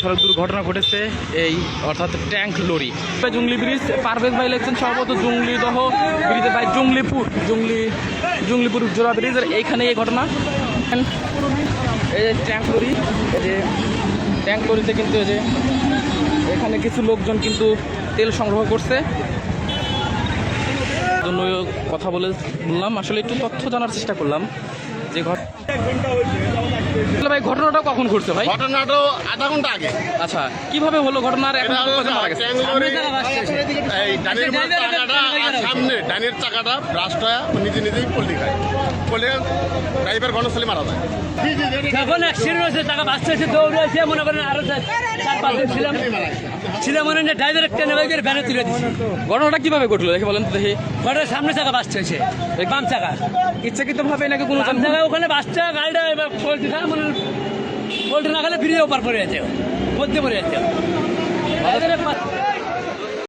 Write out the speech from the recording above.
সড়ক দুর্ঘটনা ঘটেছে এই অর্থাৎ tank lorry. Jungli bridge Parvez ভাই লেগছেন সম্ভবত জুংলি দহ ব্রিজের ভাই জুংলিপুর জুংলি জুংলিপুর জোড়া ব্রিজের এইখানে এই ঘটনা। এই যে ট্যাঙ্ক লরি এই যে ট্যাঙ্ক লরিতে কিন্তু এই যে এখানে কিছু লোকজন কিন্তু তেল সংগ্রহ করছে। জন্য কথা বলে বললাম আসলে একটু তথ্য জানার চেষ্টা করলাম। যে ঘটনা ভাই ঘটনাটা কখন ঘটছে ভাই? ঘটনাটা আধা ঘণ্টা আগে। আচ্ছা কীভাবে হলো ঘটনার? এখন মারা গেছে? এই সামনে ডানের চাকাটা ব্রাস্ট হয়ে নিজে নিজেই পল্লি খায়। পল্লি ড্রাইভার ঘনস্থলে মারা যায়। যখন অ্যাক্সিডেন্ট হয়েছে টাকা বাঁচতে হয়েছে দৌড়ে এসে মনে করেন আরও চার চার ছিলাম। ছিলাম মনে হয় ড্রাইভার একটা নেবে গিয়ে ভ্যানে তুলে দিচ্ছি ঘটনাটা কীভাবে ঘটলো? দেখে বলেন তো দেখি। ঘরের সামনে চাকা বাঁচতে হয়েছে। বাম চাকা। ইচ্ছাকৃত ভাবে নাকি কোনো বাম চাকা ওখানে বাঁচতে গাড়িটা এবার পোল্ট্রি খায় মনে পোল্ট্রি না খেলে ফিরিয়ে ওপার পড়ে আছে মধ্যে পড়ে আছে